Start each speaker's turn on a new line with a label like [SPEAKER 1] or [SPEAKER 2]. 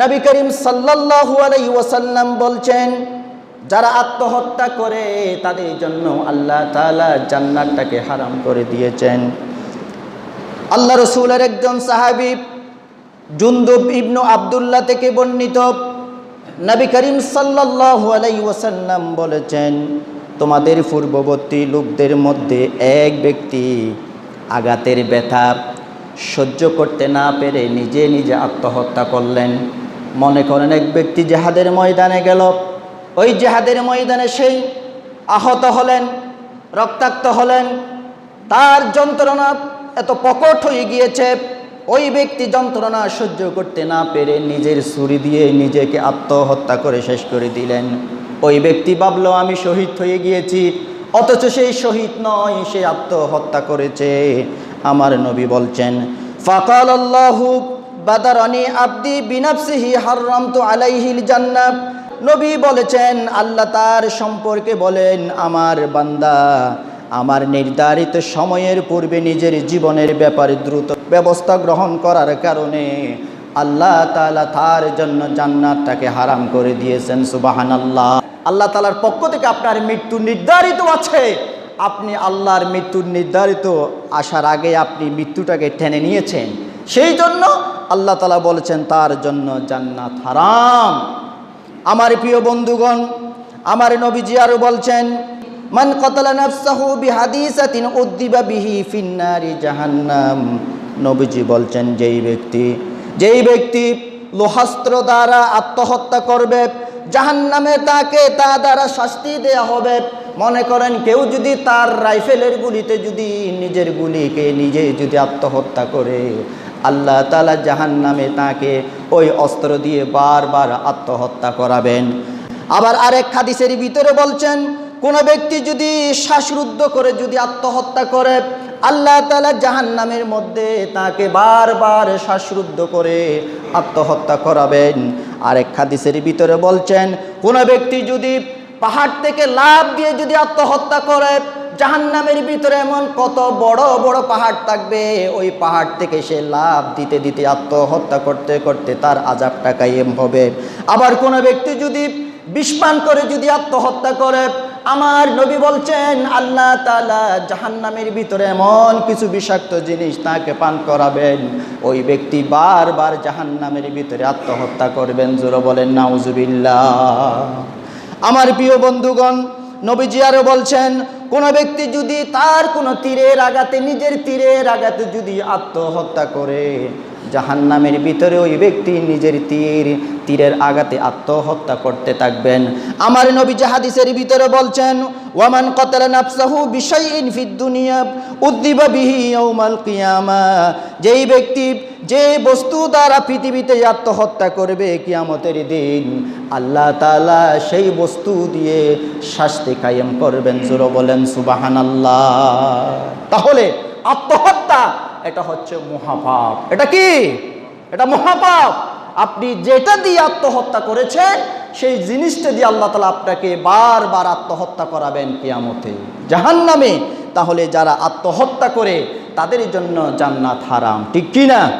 [SPEAKER 1] নবী করিম সাল্লাল্লাহু আলাইহি ওয়াসাল্লাম বলছেন, যারা আত্মহত্যা করে, তাদের জন্য আল্লাহ তাআলা জান্নাতটাকে হারাম করে দিয়েছেন। আল্লাহ রসুলের একজন সাহাবী জুন্দুব ইবনু আব্দুল্লাহ থেকে বর্ণিত, নবী করিম সাল্লাল্লাহু আলাইহি ওয়াসাল্লাম বলেছেন, তোমাদের পূর্ববর্তী লোকদের মধ্যে এক ব্যক্তি আঘাতের ব্যথা সহ্য করতে না পেরে নিজে নিজে আত্মহত্যা করলেন। মনে করেন এক ব্যক্তি জেহাদের ময়দানে গেল। ওই জেহাদের ময়দানে সেই আহত হলেন, রক্তাক্ত হলেন। তার যন্ত্রণা এত প্রকট হয়ে গিয়েছে, ওই ব্যক্তি যন্ত্রণা সহ্য করতে না পেরে নিজের ছুরি দিয়ে নিজেকে আত্মহত্যা করে শেষ করে দিলেন। ওই ব্যক্তি ভাবলো, আমি শহীদ হয়ে গিয়েছি, অথচ সেই শহীদ নয়, সে আত্মহত্যা করেছে। আমার নবী বলছেন, ফাকাল আল্লাহু বাদারানি আব্দি বিনাফসিহি হারামতু আলাইহিল জান্নাত। নবী বলেছেন, আল্লাহ তার সম্পর্কে বলেন, আমার বান্দা, আমার নির্ধারিত সময়ের পূর্বে নিজের জীবনের ব্যাপারে দ্রুত ব্যবস্থা গ্রহণ করার কারণে আল্লাহ তাআলা তার জন্য জান্নাতটাকে হারাম করে দিয়েছেন সুবাহান আল্লাহ আল্লাহ তালার পক্ষ থেকে আপনার মৃত্যু নির্ধারিত আছে। আপনি আল্লাহর মৃত্যুর নির্ধারিত আসার আগে আপনি মৃত্যুটাকে টেনে নিয়েছেন। সেই জন্য আল্লাহ তালা বলেছেন, তার জন্য জান্নাত হারাম। আমার প্রিয় বন্ধুগণ, আমার নবীজি আরও বলছেন, মান কতলা নাফসাহু বিহাদিসাতিন উদ্দিবা বিহি ফিন্নারি জাহান্নাম। নবীজি বলছেন, যেই ব্যক্তি যেই ব্যক্তি লোহাস্ত্র দ্বারা আত্মহত্যা করবে, জাহান্নামে তাকে তা দ্বারা শাস্তি দেয়া হবে। মনে করেন, কেউ যদি তার রাইফেলের গুলিতে যদি নিজের গুলিকে নিজে যদি আত্মহত্যা করে আল্লাহ তালা জাহান নামে তাকে ওই অস্ত্র দিয়ে বারবার আত্মহত্যা করাবেন। আবার আরেক হাদিসের ভিতরে বলছেন, কোনো ব্যক্তি যদি শ্বাসরুদ্ধ করে যদি আত্মহত্যা করে, আল্লাহ তালা জাহান নামের মধ্যে তাকে বারবার শ্বাসরুদ্ধ করে আত্মহত্যা করাবেন। আরেক হাদিসের ভিতরে বলছেন, কোনো ব্যক্তি যদি পাহাড় থেকে লাভ দিয়ে যদি আত্মহত্যা করে জাহান্নামের ভিতরে এমন কত বড় বড় পাহাড় থাকবে। ওই পাহাড় থেকে সে লাভ দিতে দিতে, আত্মহত্যা করতে করতে তার আজাবটা কায়েম হবে। আবার কোনো ব্যক্তি যদি বিষপান করে, যদি আত্মহত্যা করে, আমার নবী বলছেন, আল্লাহ তালা জাহান্নামের ভিতরে এমন কিছু বিষাক্ত জিনিস তাকে পান করাবেন। ওই ব্যক্তি বারবার জাহান্নামের ভিতরে আত্মহত্যা করবেন। জোর বলেন, নাউজুবিল্লাহ। আমার প্রিয় বন্ধুগণ, নবীজি আরও বলছেন কোনো ব্যক্তি যদি তার কোনো তীরের আঘাতে নিজের তীরের আঘাতে যদি আত্মহত্যা করে জাহান্নামের ভিতরে ওই ব্যক্তি নিজের তীর, তীরের আঘাতে আত্মহত্যা করতে থাকবেন। আমার নবী জাহাদিসের ভিতরে বলছেন, ওয়ামান কতলা নাফসাহু বিশাইইন ফিদ দুনিয়া, উদ্দিবা বিহি ইয়াউমাল কিয়ামা। যেই ব্যক্তি যে বস্তু দ্বারা পৃথিবীতে আত্মহত্যা করবে কিয়ামতের দিন, আল্লাহ তাআলা সেই বস্তু দিয়ে শাস্তি কায়েম করবেন। জোর বলেন সুবাহান আল্লাহ তাহলে আত্মহত্যা এটা হচ্ছে মহাপাপ। এটা কি? এটা মহাপাপ। আপনি যেটা দিয়ে আত্মহত্যা করেছেন, সেই জিনিসটা দিয়ে আল্লাহ তালা আপনাকে বারবার আত্মহত্যা করাবেন কিয়ামতে। জাহান নামে তাহলে যারা আত্মহত্যা করে, তাদের জন্য জান্নাত হারাম। ঠিক কি না?